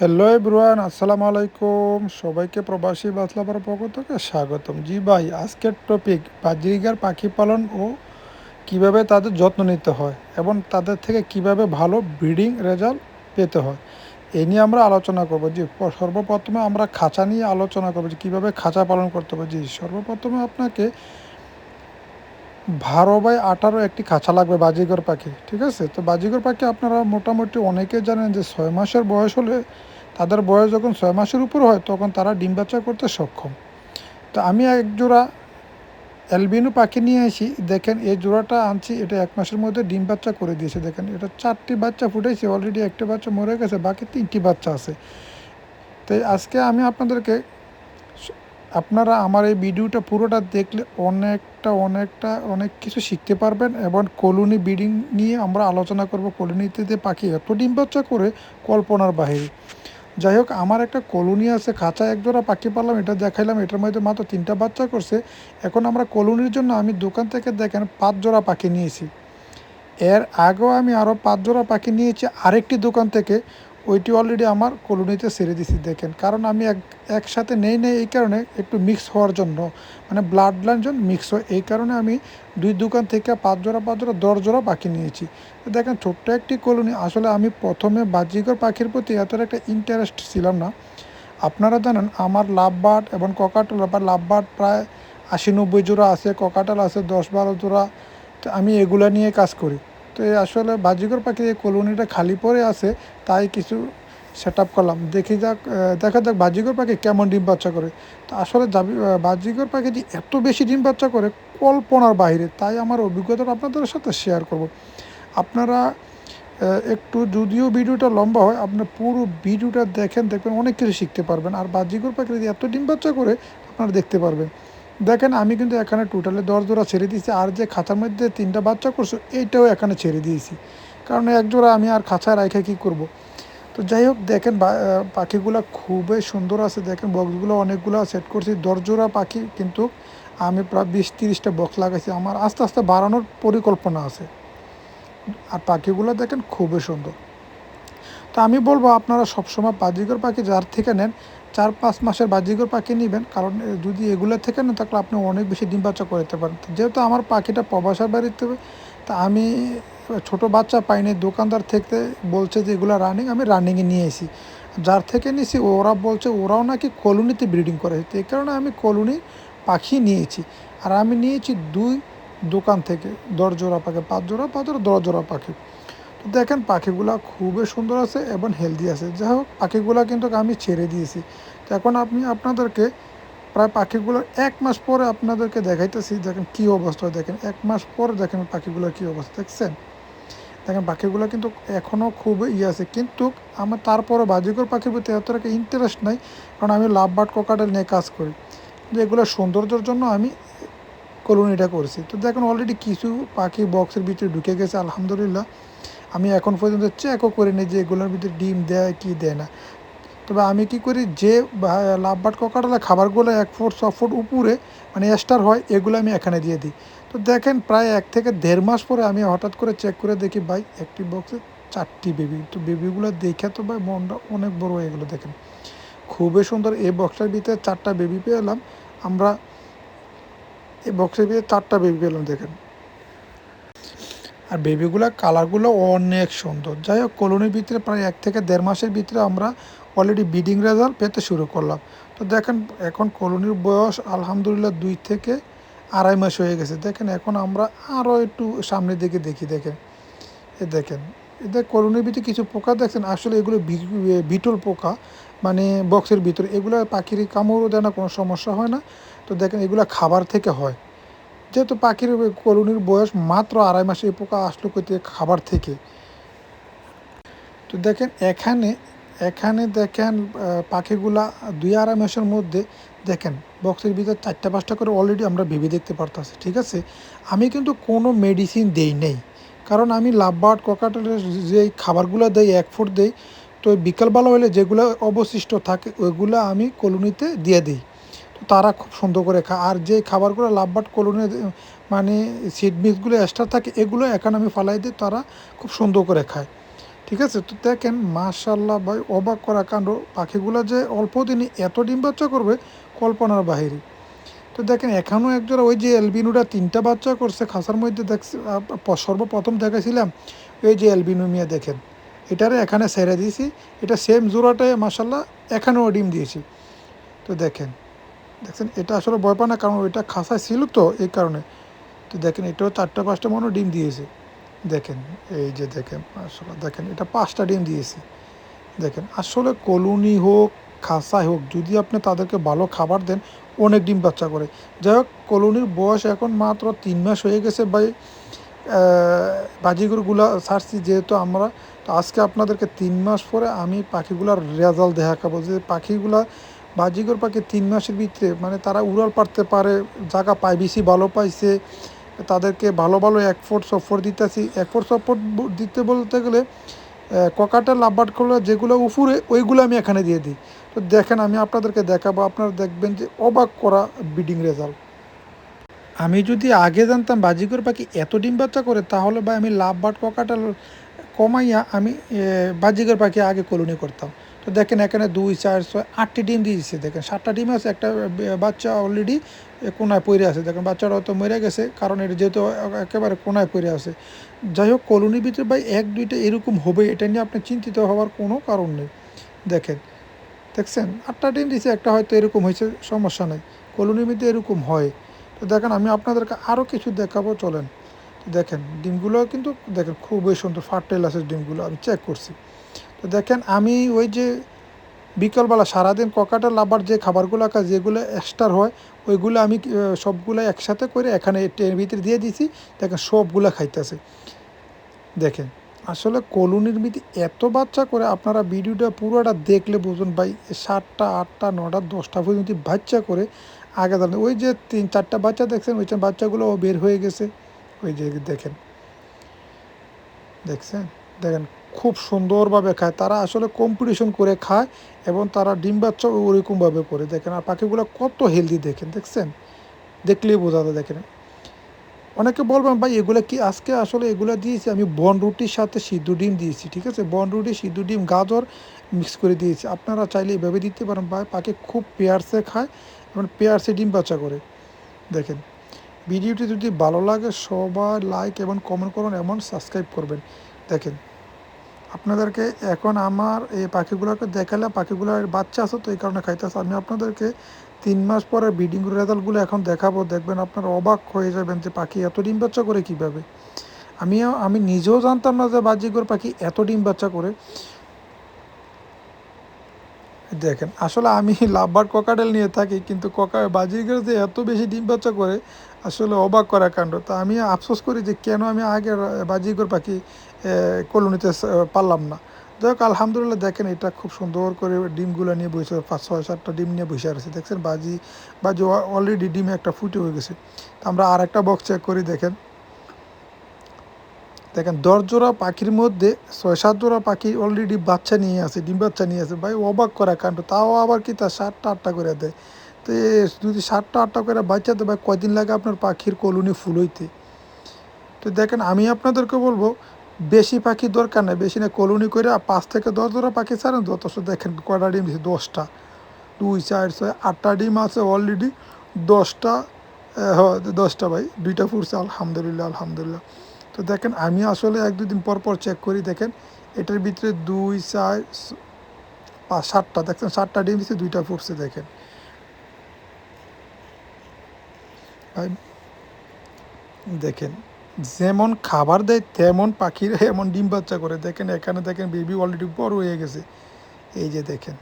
Hello everyone আসসালামু আলাইকুম। সবাইকে প্রবাসী বাতলাপার পক্ষ থেকে স্বাগতম। জি ভাই, আজকের টপিক বাজরিগার পাখি পালন ও কীভাবে তাদের যত্ন নিতে হয় এবং তাদের থেকে কীভাবে ভালো ব্রিডিং রেজাল্ট পেতে হয় এই নিয়ে আমরা আলোচনা করব। জি, সর্বপ্রথমে আমরা খাঁচা নিয়ে আলোচনা করব যে কীভাবে খাঁচা পালন করতে হবে। জি, সর্বপ্রথমে আপনাকে বারো বাই আঠারো একটি খাঁচা লাগবে বাজিগর পাখি, ঠিক আছে? তো বাজিগর পাখি আপনারা মোটামুটি অনেকে জানেন যে ছয় মাসের বয়স হলে তাদের বয়স যখন ছয় মাসের উপর হয়, তখন তারা ডিম বাচ্চা করতে সক্ষম। তো আমি এক জোড়া অ্যালবিনো পাখি নিয়ে আসি। দেখেন, এই জোড়াটা আনছি, এটা এক মাসের মধ্যে ডিম বাচ্চা করে দিয়েছে। দেখেন, এটা চারটি বাচ্চা ফুটেছে অলরেডি একটা বাচ্চা মরে গেছে, বাকি তিনটি বাচ্চা আছে। তো আজকে আমি আপনাদেরকে আপনারা আমার এই ভিডিওটা পুরোটা দেখলে অনেকটা অনেকটা, অনেক কিছু শিখতে পারবেন এবং কলোনি ব্রিডিং নিয়ে আমরা আলোচনা করব কলোনিতে পাখি, এত ডিম বাচ্চা করে কল্পনার বাহিরে। যাই হোক, আমার একটা কলোনি আছে, খাঁচা এক জোড়া পাখি পারলাম এটা দেখাইলাম, এটার মধ্যে মাত্র তিনটা বাচ্চা করছে। এখন আমরা কলোনির জন্য আমি দোকান থেকে দেখেন পাঁচ জোড়া পাখি নিয়েছি। এর আগেও আমি আরও পাঁচ জোড়া পাখি নিয়েছি আরেকটি দোকান থেকে। ওইটি অলরেডি আমার কলোনিতে ছেড়ে দিছি, দেখেন। কারণ আমি এক, একসাথে নেই নেই এই কারণে একটু মিক্স হওয়ার জন্য মানে ব্লাড লাইন জন্য মিক্স হয়। এই কারণে আমি দুই দোকান থেকে পাঁচ জোড়া পাঁচ জোড়া, দশ জোড়া পাখি নিয়েছি। দেখেন, ছোট্ট একটি কলোনি আসলে আমি প্রথমে বাজিকর পাখির প্রতি এতটা একটা ইন্টারেস্ট ছিলাম না। আপনারা জানেন, আমার লাভ বার্ড এবং ককাটল বা লাভ বার্ড প্রায় আশি নব্বই জোড়া আছে, ককাটাল আছে দশ বারো জোড়া। আমি এগুলা নিয়ে কাজ করি। তো এই আসলে বাজিকর পাখির এই কলোনিটা খালি পড়ে আছে, তাই কিছু সেট আপ করলাম। দেখি যাক দেখা যাক বাজিকর পাখি কেমন ডিম বাচ্চা করে। তো আসলে বাজিকর পাখি যে এত বেশি ডিম বাচ্চা করে কল্পনার বাইরে, তাই আমার অভিজ্ঞতাটা আপনাদের সাথে শেয়ার করব। আপনারা একটু যদিও ভিডিওটা লম্বা হয় আপনার পুরো ভিডিওটা দেখেন, দেখবেন অনেক কিছু শিখতে পারবেন। আর বাজিকর পাখি যদি এত ডিম বাচ্চা করে, আপনারা দেখতে পারবেন। দেখেন, আমি কিন্তু এখানে টোটালে দশ জোড়া ছেড়ে দিয়েছি, আর যে খাঁচার মধ্যে তিনটা বাচ্চা করছ, এইটাও এখানে ছেড়ে দিয়েছি। কারণ এক জোড়া আমি আর খাঁচায় রেখে কী করব? তো যাই হোক, দেখেন পাখিগুলো খুবই সুন্দর আছে। দেখেন বক্সগুলো অনেকগুলো সেট করছি। দশ জোড়া পাখি কিন্তু আমি প্রায় বিশ তিরিশটা বক্স লাগাইছি। আমার আস্তে আস্তে বাড়ানোর পরিকল্পনা আছে। আর পাখিগুলো দেখেন, খুবই সুন্দর। তো আমি বলব, আপনারা সবসময় বাজিগর পাখি যার থেকে নেন চার পাঁচ মাসের বাজিগর পাখি নেবেন, কারণ যদি এগুলো থেকে না তাহলে আপনি অনেক বেশি ডিম বাচ্চা করতে পারেন যেহেতু আমার পাখিটা প্রবাসার বাড়িতে, তা আমি ছোট বাচ্চা পাইনি, দোকানদার থেকে বলছে যে এগুলো রানিং আমি রানিংয়ে নিয়ে এসি যার থেকে নিয়েছি ওরা বলছে ওরাও নাকি কলোনিতে ব্রিডিং করে এই কারণে আমি কলোনি পাখি নিয়েছি আর আমি নিয়েছি দুই দোকান থেকে, দশ জোড়া পাখি, পাঁচ জোড়া পাঁচ জোড়া, দশ জোড়া পাখি। দেখেন পাখিগুলো খুবই সুন্দর আছে এবং হেলদি আছে। যাই হোক পাখিগুলো কিন্তু আমি ছেড়ে দিয়েছি। তো এখন আপনি আপনাদেরকে প্রায় পাখিগুলোর এক মাস পরে আপনাদেরকে দেখাইতেছি, দেখেন কী অবস্থা দেখেন, এক মাস পরে দেখেন পাখিগুলোর কী অবস্থা, দেখছেন? দেখেন, পাখিগুলো কিন্তু এখনও খুব ইয়ে আছে। কিন্তু আমার তারপরে বাজিকর পাখির প্রতি এত একটা ইন্টারেস্ট নাই, কারণ আমি লাভ বার্ড কোকাটেল নিয়ে কাজ করি। কিন্তু এগুলো সৌন্দর্যের জন্য আমি কলোনিটা করছি। তো দেখেন অলরেডি কিছু পাখি বক্সের ভিতরে ঢুকে গেছে, আলহামদুলিল্লাহ। আমি এখন পর্যন্ত চেকও করিনি যে এগুলোর ভিতরে ডিম দেয় কি দেয় না। তবে আমি কি করি যে লাভবাট ককাটালে খাবারগুলো এক ফুট, ছ ফুট উপরে মানে স্টার হয়, এগুলো আমি এখানে দিয়ে দিই। তো দেখেন প্রায় এক থেকে দেড় মাস পরে আমি হঠাৎ করে চেক করে দেখি, ভাই, একটি বক্সে চারটি বেবি তো বেবিগুলো দেখে তো, ভাই, মনটা অনেক বড় হয়ে গেলো, দেখেন। খুবই সুন্দর এই বক্সটার ভিতরে চারটা বেবি পেলাম। আমরা এই বক্সের ভিতরে চারটা বেবি পেলাম, দেখেন। আর বেবিগুলো কালারগুলো অনেক সুন্দর। যাই হোক কলোনির ভিতরে প্রায় এক থেকে দেড় মাসের ভিতরে আমরা অলরেডি বিডিং রেজাল্ট পেতে শুরু করলাম। তো দেখেন, এখন কলোনির বয়স আলহামদুলিল্লাহ দুই থেকে আড়াই মাস হয়ে গেছে। দেখেন, এখন আমরা আরও একটু সামনের দিকে দেখি, দেখেন। এ দেখেন এদের কলোনির ভিতরে কিছু পোকা দেখছেন? আসলে এগুলো বিটল পোকা মানে বক্সের ভিতরে। এগুলো পাখির কামড়ও দেয় না, কোনো সমস্যা হয় না। তো দেখেন, এগুলো খাবার থেকে হয়। যেহেতু পাখির কলোনির বয়স মাত্র আড়াই মাসে এই পোকা আসলো করতে খাবার থেকে। তো দেখেন, এখানে এখানে দেখেন পাখিগুলা দুই আড়াই মাসের মধ্যে দেখেন, বক্সের ভিতরে চারটা পাঁচটা করে অলরেডি আমরা ভেবে দেখতে পারতেছি, ঠিক আছে? আমি কিন্তু কোনো মেডিসিন দেই নেই। কারণ আমি লাভবার্ড, ককাটেলের যে খাবারগুলো দেই, এক ফুট দেই, তো বিকালবেলা হলে যেগুলো অবশিষ্ট থাকে, ওইগুলো আমি কলোনিতে দিয়ে দিই। তারা খুব সুন্দর করে খায় আর যে খাবারগুলো লাভবার্ড কলোনি মানে সিড মিক্সগুলো এক্সট্রা থাকে, এগুলো এখন আমি ফালাই দিই তারা খুব সুন্দর করে খায়। ঠিক আছে? তো দেখেন মাশাল্লাহ ভাই, অবাক করা কাণ্ড। পাখিগুলো যে অল্প দিনে এত ডিম বাচ্চা করবে, কল্পনার বাহিরে। তো দেখেন এখনও একজোড়া ওই যে এলবিনুরা তিনটা বাচ্চা করছে খাসার মধ্যে দেখছি সর্বপ্রথম দেখেছিলাম ওই যে এলবিনু মিয়া দেখেন। এটারে এখানে সেরে দিয়েছি, এটা সেম জোড়াটায় মাসাল্লাহ এখানেও ডিম দিয়েছি। তো দেখেন দেখছেন, এটা আসলে ভয় পায় না, কারণ ওইটা খাসায় ছিল তো এই কারণে। তো দেখেন, এটাও চারটা পাঁচটা মনে ডিম দিয়েছে। দেখেন, এই যে দেখেন আসলে দেখেন, এটা পাঁচটা ডিম দিয়েছে। দেখেন, আসলে কলোনি হোক খাসায় হোক, যদি আপনি তাদেরকে ভালো খাবার দেন, অনেক ডিম বাচ্চা করে। যাই হোক, কলোনির বয়স এখন মাত্র তিন মাস হয়ে গেছে ভাই। বাজিগুরগুলা ছাড়ছি যেহেতু আমরা। তো আজকে আপনাদেরকে তিন মাস পরে আমি পাখিগুলার রেজাল্ট দেখাবো। যে পাখিগুলা বাজিগর পাখি তিন মাসের ভিতরে মানে তারা উড়াল পারতে পারে, জায়গা পায় বেশি ভালো পাইছে, তাদেরকে ভালো ভালো এক ফুট সফর দিতেছি। এক ফুট সফর দিতে বলতে গেলে ককাটা লাভবাট করলে, যেগুলো উপরে ওইগুলো আমি এখানে দিয়ে দিই। তো দেখেন, আমি আপনাদেরকে দেখাবো, আপনারা দেখবেন যে অবাক করা বিডিং রেজাল্ট। আমি যদি আগে জানতাম বাজিকর পাখি এত ডিম বাচ্চা করে, তাহলে বা আমি লাভ বাট ককাটা কমাইয়া আমি বাজিকর পাখি আগে কলোনি করতাম। তো দেখেন এখানে দুই, চার, ছয়, আটটি ডিম দিয়েছে দেখেন, সাতটা ডিম আছে, একটা বাচ্চা অলরেডি কোনায় পড়ে আছে। দেখেন বাচ্চাটা তো মরে গেছে, কারণ এটা যেহেতু একেবারে কোনায় পড়ে আছে। যাই হোক, কলোনির ভিতরে ভাই এক, দুইটা এরকম হবে, এটা নিয়ে আপনি চিন্তিত হওয়ার কোনো কারণ নেই। দেখেন, দেখছেন? আটটা ডিম দিয়েছে একটা হয়তো এরকম হয়েছে, সমস্যা নেই। কলোনির মধ্যে এরকম হয়। তো দেখেন, আমি আপনাদেরকে আরও কিছু দেখাবো, চলেন। দেখেন, ডিমগুলো কিন্তু, দেখেন, খুবই সুন্দর ফার্টাইল আছে ডিমগুলো, আমি চেক করছি। তো দেখেন, আমি ওই যে বিকালবেলা সারাদিন ককাটা লাভার যে খাবারগুলো আঁকা, যেগুলো এক্সট্রার হয়, ওইগুলো আমি সবগুলো একসাথে করে এখানে ট্রেনের ভিতরে দিয়ে দিছি। দেখেন, সবগুলো খাইতেছে। দেখেন, আসলে কলোনির মিতি এত বাচ্চা করে আপনারা ভিডিওটা পুরোটা দেখলে বুঝুন ভাই, সাতটা, আটটা, নটা, দশটা পর্যন্ত বাচ্চা করে আগে দাঁড়ানো ওই যে তিন, চারটা বাচ্চা দেখছেন, ওই বাচ্চাগুলো বের হয়ে গেছে। ওই যে দেখেন, দেখছেন? দেখেন খুব সুন্দরভাবে খায়। তারা আসলে কম্পিটিশন করে খায় এবং তারা ডিম বাচ্চা ওরকমভাবে করে। দেখেন, আর পাখিগুলো কত হেলদি দেখেন, দেখছেন? দেখলেই বোঝা যায়, দেখেন। অনেকে বলবেন, ভাই, এগুলো কি আজকে আসলে এগুলো দিয়েছি? আমি বন রুটির সাথে সিদ্ধ ডিম দিয়েছি, ঠিক আছে? বন রুটি, সিদ্ধ ডিম, গাজর মিক্স করে দিয়েছি। আপনারা চাইলে এভাবে দিতে পারেন। ভাই, পাখি খুব পেয়ারসে খায় এবং পেয়ারসে ডিম বাচ্চা করে। দেখেন, ভিডিওটি যদি ভালো লাগে, সবাই লাইক এবং কমেন্ট করুন এবং সাবস্ক্রাইব করবেন। দেখেন আপনাদেরকে এখন আমার এই পাখিগুলোকে দেখালে পাখিগুলোর বাচ্চা আছে তো এই কারণে খাইতেছে। আমি আপনাদেরকে তিন মাস পরে ব্রিডিং রেজাল্টগুলো এখন দেখাবো। দেখবেন আপনারা অবাক হয়ে যাবেন যে পাখি এত ডিম বাচ্চা করে কীভাবে। আমিও, আমি নিজেও জানতাম না যে বাজিগর পাখি এত ডিম বাচ্চা করে। দেখেন, আসলে আমি লাভবার ককাটেল নিয়ে থাকি, কিন্তু ককা বাজিগর যে এত বেশি ডিম বাচ্চা করে আসলে অবাক করা কাণ্ড। তা আমি আফসোস করি যে কেন আমি আগে বাজিগর পাখি কলোনিতে পারলাম না। যাই হোক, আলহামদুলিল্লাহ দেখেন এটা খুব সুন্দর করে ডিমগুলো নিয়ে বসে পাঁচ, ছয়, সাতটা ডিম নিয়ে বসে আছে। দেখছেন, বাজি বাজি অলরেডি ডিমে একটা ফুটে হয়ে গেছে। তা আমরা আর একটা বক্স চেক করি, দেখেন। দেখেন দশ জোড়া পাখির মধ্যে ছয়, সাত জোড়া পাখি অলরেডি বাচ্চা নিয়ে আছে, ডিম বাচ্চা নিয়ে আছে। ভাই, অবাক করা কাণ্ড। তাও আবার কি তার সাতটা, আটটা করে দেয়? তো যদি সাতটা, আটটা করে বাচ্চা দেয়, ভাই, কয়দিন লাগে আপনার পাখির কলোনি ফুল হইতে? তো দেখেন, আমি আপনাদেরকে বলব, বেশি পাখি দরকার নেই, বেশি না, কলোনি করে পাঁচ থেকে দশ জোড়া পাখি ছাড়েন, যথেষ্ট দেখেন কটা ডিম দিচ্ছে দশটা। দুই, চার, ছয়, আটটা ডিম আছে অলরেডি দশটা হয় দশটা ভাই, দুইটা ফুটছে আলহামদুলিল্লাহ আলহামদুলিল্লাহ। তো দেখেন, আমি আসলে এক দুদিন পর পর চেক করি, দেখেন, এটার ভিতরে দুই, চার পাঁচ, সাতটা, দেখছেন, সাতটা ডিম দিচ্ছে দুইটা ফুটছে দেখেন ভাই দেখেন, যেমন খাবার দেয়, তেমন পাখিরা এমন ডিম বাচ্চা করে। দেখেন, এখানে দেখেন বেবি অলরেডি বড় হয়ে গেছে। এই যে দেখেন,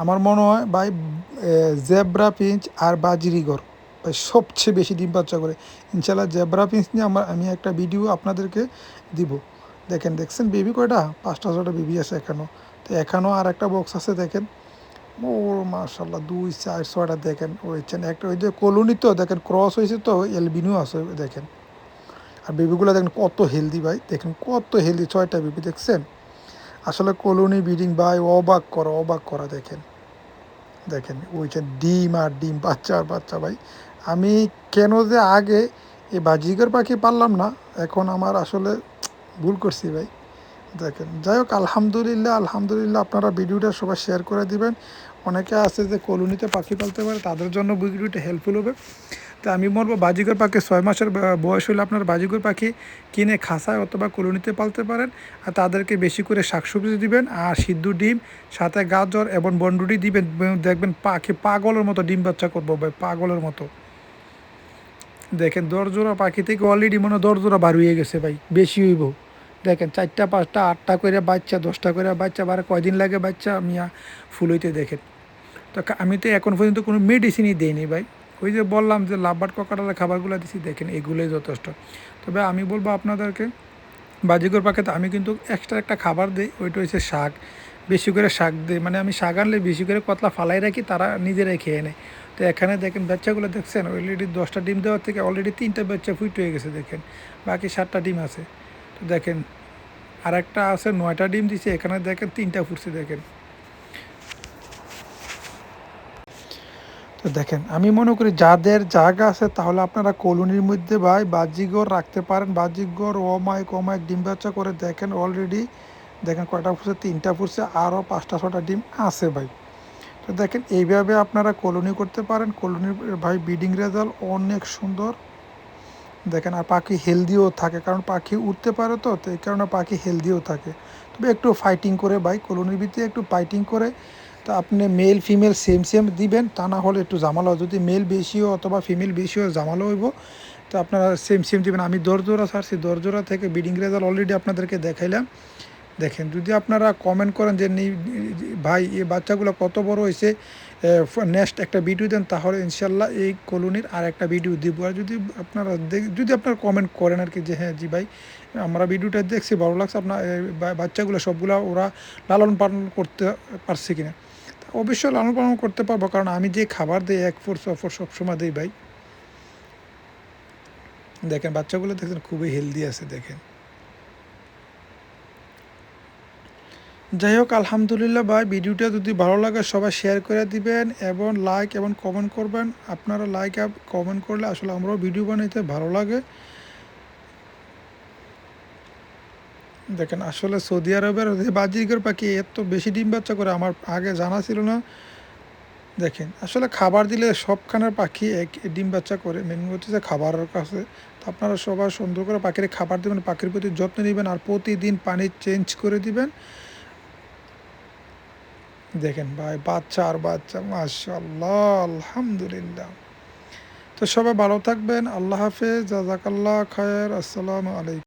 আমার মনে হয়, ভাই জেব্রা পিঞ্চ আর বাজিরিগর ভাই সবচেয়ে বেশি ডিম বাচ্চা করে। ইনশাল্লাহ জেব্রা পিঞ্চ নিয়ে আমার, আমি একটা ভিডিও আপনাদেরকে দিব। দেখেন, দেখছেন বেবি কয়টা? পাঁচটা ছটা বেবি আছে এখানেও তো এখানেও আর একটা বক্স আছে, দেখেন। ও মার্শাল্লাহ দুই, চার, ছয়টা দেখেন ওইছেন একটা, ওই যে কলোনি তো, দেখেন ক্রস হয়েছে তো এলবিনিও আছে দেখেন। আর বেবিগুলো দেখেন কত হেলদি ভাই, দেখেন কত হেলদি ছয়টা বেবি দেখছেন? আসলে কলোনি ব্রিডিং ভাই, অবাক করা অবাক করা দেখেন। দেখেন ওইটা ডিম আর ডিম, বাচ্চা আর বাচ্চা ভাই। আমি কেন যে আগে এই বাজিকার পাখি পারলাম না, এখন আমার আসলে ভুল করছি ভাই। দেখেন, যাই হোক, আলহামদুলিল্লাহ আলহামদুলিল্লাহ আপনারা ভিডিওটা সবাই শেয়ার করে দিবেন। অনেকে আছে যে কলোনিতে পাখি পালতে পারে, তাদের জন্য ভিডিওটা হেল্পফুল হবে। তো আমি বলব বাজিকর পাখি ছয় মাসের বয়স হলে আপনার বাজিকর পাখি কিনে খাসায় অথবা কলোনিতে পালতে পারেন। আর তাদেরকে বেশি করে শাকসবজি দিবেন, আর সিদ্ধ ডিম, সাথে গাজর এবং বন্ডুটি দিবেন। দেখবেন পাখি পাগলের মতো, ডিম বাচ্চা করব ভাই, পাগলের মতো। দেখেন, দরজোড়া পাখি থেকে অলরেডি মনে দরজোড়া বার হয়ে গেছে ভাই, বেশি হইব। দেখেন, চারটা, পাঁচটা, আটটা করে বাচ্চা, দশটা করে বাচ্চা বারে কয়দিন লাগে বাচ্চা, মিয়া ফুল হইতে দেখেন। তো আমি তো এখন পর্যন্ত কোনো মেডিসিনই দিইনি ভাই। ওই যে বললাম যে লাভবাট ককাটালের খাবারগুলো দিছি, দেখেন, এগুলোই যথেষ্ট। তবে আমি বলব আপনাদেরকে বাজিকর পাখিতে আমি কিন্তু এক্সট্রা একটা খাবার দিই, ওইটা হচ্ছে শাক। বেশি করে শাক দিই মানে আমি শাক আনলে বেশি করে কতলা ফালাই রাখি, তারা নিজেরাই খেয়ে নেয়। তো এখানে দেখেন, বাচ্চাগুলো দেখছেন অলরেডি দশটা ডিম দেওয়ার থেকে অলরেডি তিনটা বাচ্চা ফুট হয়ে গেছে, দেখেন। বাকি সাতটা ডিম আছে। তো দেখেন আর একটা আছে, নয়টা ডিম দিছে, এখানে দেখেন তিনটা ফুটছে, দেখেন। তো দেখেন, আমি মনে করি যাদের জায়গা আছে, তাহলে আপনারা কলোনির মধ্যে ভাই বাজিগর রাখতে পারেন। বাজিগর অমায়ক অমায়ক ডিম বাচ্চা করে দেখেন অলরেডি দেখেন কয়টা ফুটছে, তিনটা ফুটছে, আরও পাঁচটা ছটা ডিম আছে ভাই। তো দেখেন, এইভাবে আপনারা কলোনি করতে পারেন। কলোনির ভাই ব্রিডিং রেজাল্ট অনেক সুন্দর। দেখেন, আর পাখি হেলদিও থাকে, কারণ পাখি উঠতে পারে তো তো এই কারণে পাখি হেলদিও থাকে। তবে একটু ফাইটিং করে, ভাই কলোনির ভিতরে একটু ফাইটিং করে, তা আপনি মেল ফিমেল সেম সেম দিবেন, তা না হলে একটু জামালা যদি মেল বেশিও অথবা ফিমেল বেশিও জামালা হইব, তো আপনারা সেম সেম দিবেন। আমি দরজোড়া ছাড়ছি, দরজোড়া থেকে বিডিং রেজাল্ট অলরেডি আপনাদেরকে দেখাইলাম। দেখেন, যদি আপনারা কমেন্ট করেন যে ভাই, এই বাচ্চাগুলো কত বড় হয়েছে নেক্সট একটা ভিডিও দেন, তাহলে ইনশাল্লাহ এই কলোনির আর একটা ভিডিও দিব। আর যদি আপনারা যদি আপনারা কমেন্ট করেন আর কি যে হ্যাঁ জি ভাই, আমরা ভিডিওটা দেখছি, ভালো লাগছে আপনার বাচ্চাগুলো সবগুলো ওরা লালন পালন করতে পারছে কিনা। অবশ্যই লালন পালন করতে পারব, কারণ আমি যে খাবার দিই, এক ফোর সফর সবসময় দিই ভাই। দেখেন, বাচ্চাগুলো দেখেন খুবই হেলদি আছে, দেখেন। যাই হোক, আলহামদুলিল্লাহ ভাই, ভিডিওটা যদি ভালো লাগে সবাই শেয়ার করে দিবেন এবং লাইক এবং কমেন্ট করবেন। আপনারা লাইক কমেন্ট করলে আসলে আমরাও ভিডিও বানাইতে ভালো লাগে। দেখেন, আসলে সৌদি আরবের বাজিগর পাখি, এত বেশি ডিম বাচ্চা করে আমার আগে জানা ছিল না। দেখেন, আসলে খাবার দিলে সবখানের পাখি এক ডিম বাচ্চা করে। মেন হচ্ছে খাবারের কাছে। তো আপনারা সবাই সুন্দর করে পাখির খাবার দেবেন, পাখির প্রতি যত্ন নেবেন আর প্রতিদিন পানি চেঞ্জ করে দিবেন। দেখেন ভাই বাচ্চা আর বাচ্চা মাশাল্লাহ আলহামদুলিল্লাহ। তো সবাই ভালো থাকবেন, আল্লাহ হাফেজ জাজাকাল্লাহ খায়ের, আসসালামু আলাইকুম।